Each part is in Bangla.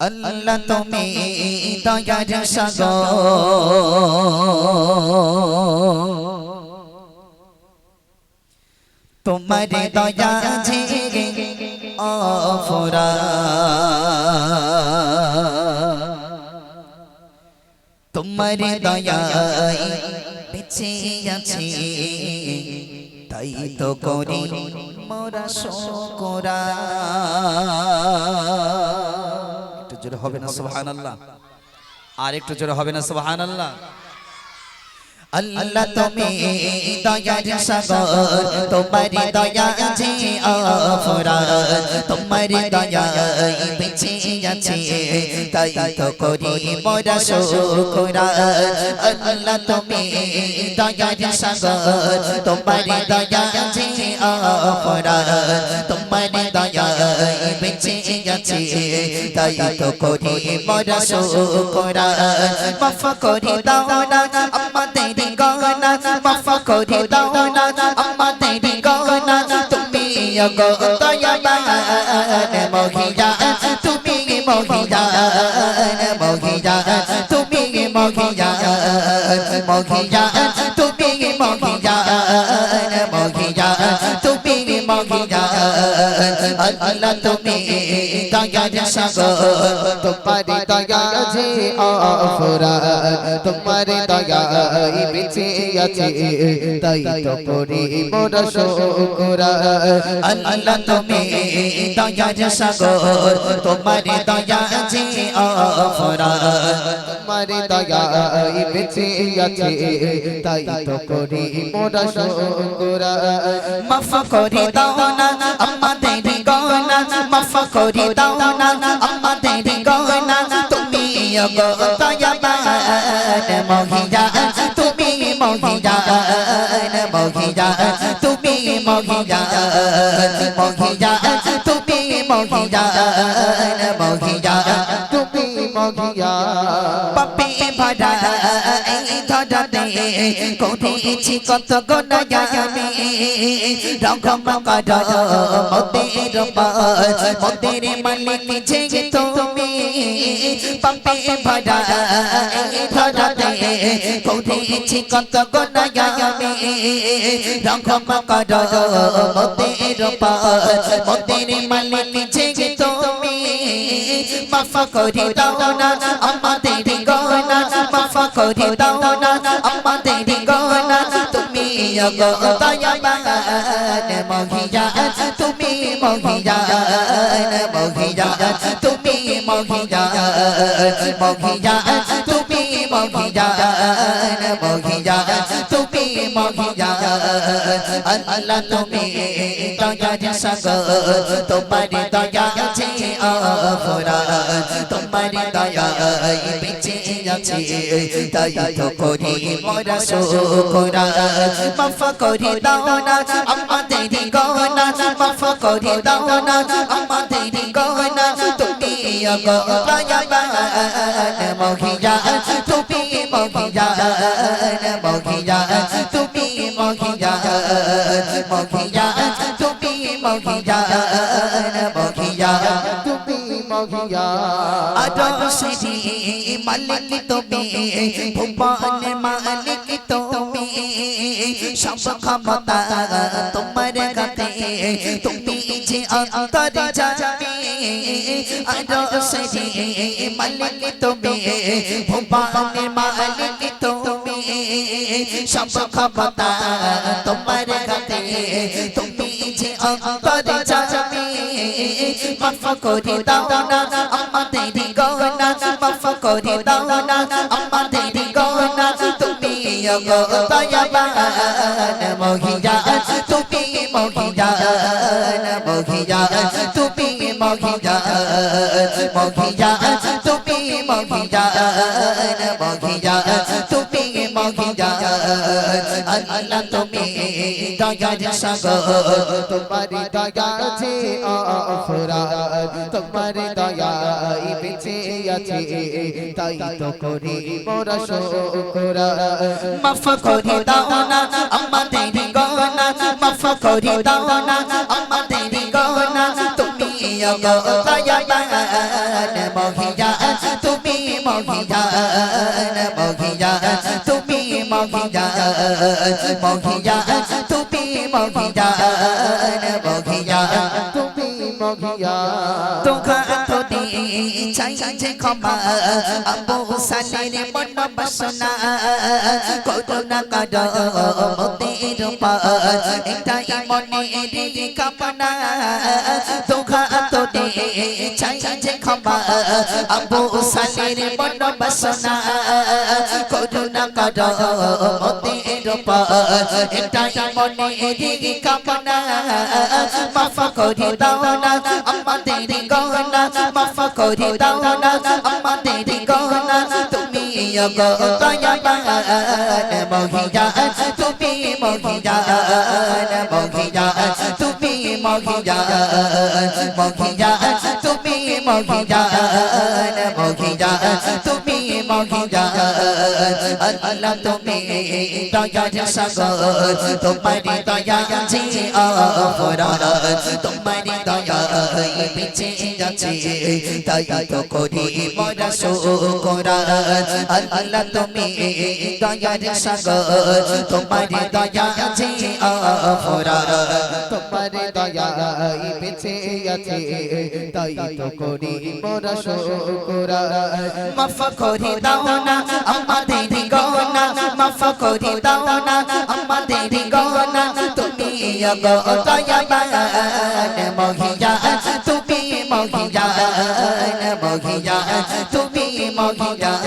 আল্লাহ তুমি দয়ার সাগর। তোমার দয়া যে অফরা। তোমার দয়ায় বেঁচে তাই তো করি মোরা শোকরা। হবে না, সুবহানাল্লাহ। আর একটু জোরে হবে না, সুবহানাল্লাহ। আল্লাহ আল্লাহ তুমি দয়ার সাগর, তোমার দয়া যে অফরাদ তোমার দয়া বেঁচে আছে, তাই তো করি মোরা শুকরা আল্লাহ তুমি দয়ার সাগর, তোমার দয়া যে অফরাদ তোমার বেঁচে আছে তাই তো করি মোরা শুকরা মাফ করে দাও না আমাদের গনা মাফ করে দাও না আমাদের গনা তুমি দয়াবান মহিলা। তুমি মহিলা মহিলা। তুমি মহিলা মহিলা। তুমি মহিলা। আল্লাহ তুমি দয়ার সাগর তোমার দয়া যে অফরা তোমার দয়া বেঁচে আছে তাই তো করি মোরা শোকরা আল্লাহ তুমি দয়ার সাগর তোমার দয়া যে অফরা তোমার দয়া বেঁচে আছে তাই তো করি মোরা শোকরা মাফ করে দাও না আমাদের করে দাও না আমাদের গনা তুমি মহিলা তুমি মহিলা মহিলা তুমি মহিলা মহিলা তুমি মহিলা মহিলা মগিয়া। পাপে ভরা এই ধরাতে করেছি কত গণয়ামে। রকম কর মতের পাশ মতের মালিক যে তুমি। পাপে ভরা এই ধরাতে করেছি কত গণয়ামে। রকম কর মতের পাশ মতের মালিক যে তুমি। মাফ করে দাও না আমাদের গনা মাফ করে দাও না আমাদের গনা তুমি দয়াবান তুমি মহিলা তুমি মহিলা মহিলা, তুমি মহিলা মহিলা তুমি মহিলা আল্লাহ তুমি দয়ার সাগর, তোমার দয়া আছে আফরা তোমার দয়া বেঁচে আছে, তাই তো করি মোরা শোকরা মাফ করে দাও না আমাদের গনা, মাফ করে দাও না আমাদের গনা। তুমি অগো দয়াবান মহিলা মহিলা মহিলা তুমি মহিলা মহিলা তুমি মহিলা মহিলা তুমি মগিয়া আদর শ্রী মালিক তুমি ভুবন মালিক তুমি, সব ক্ষমতা তোমার কাছে তুমি যে অন্তর যাবে আদর শ্রী মালিক তুমি ভুবন মালিক তুমি সব ক্ষমতা তোমার কাছে তুমি যে অন্তর যাবে মাফ করে দাও না আমাদের গনা মাফ করে দাও না আমাদের গনা তুমি দয়াবান মহিলা তুমি মহিলা তুমি মহিলা মহিলা তুমি মহিলা মহিলা তুমি মহিলা আল্লাহ তুমি দয়ার সাগর, তোমার দয়া আছে অফরা। তোমার দয়া বেঁচে আছে, তাই তো করি মোরা শোকরা। মাফ করে দাও না আমাদের গনা মাফ করে দাও না আমাদের গনা দয়াবান মহিয়ান তুমি মহিয়ান মহিয়ান তুমি মহিয়ান মহিয়ান তুমি মহিয়ান মহিয়ান তুমি মহিয়া তোখা তোদি চাইছে ক্ষমা আবু সালের মন বাসনা করুণা কর মতের পার এটাই মনের কামনা তোখা তোদি চাইছে ক্ষমা, আবু সালের মন বাসনা করুণা কর, মতের এটাই মনের কামনা, মাফ করে দাও না, আমাদের গহনা, মাফ করে দাও না, আমাদের গহনা, তুমি দয়াবান মহিয়ান তুমি মহিয়ান মহিয়ান তুমি মহিয়ান মহিয়ান তুমি মহিয়ান মহিয়ান তুমি মহিয়ান আল্লাহ তুমি দয়ার সাগর, তোমারি দয়া আছে অপরাধ, তোমারি দয়া বেঁচে যাচ্ছে তাই তো করি মরা শোকরা আল্লাহ তুমি দয়ার সাগর, তোমারি দয়া আছে অপরাধ, তোমার দয়াই বেঁচে আছে। তাই তো করি মোরা শোকরা মাফ করে দাও না আমাদের গহনা মাফ করে দাও না আমাদের গহনা তুমি গো দয়াবান তুমি মহিয়ান মহিয়ান তুমি মহিয়ান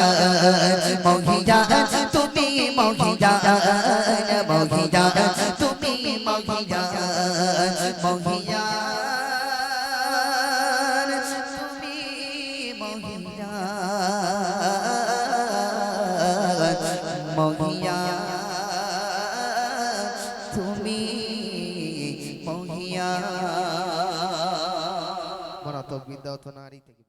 মহিয়ান তুমি মহিয়ান মহিয়ান বিদ্যা তো নারী থেকে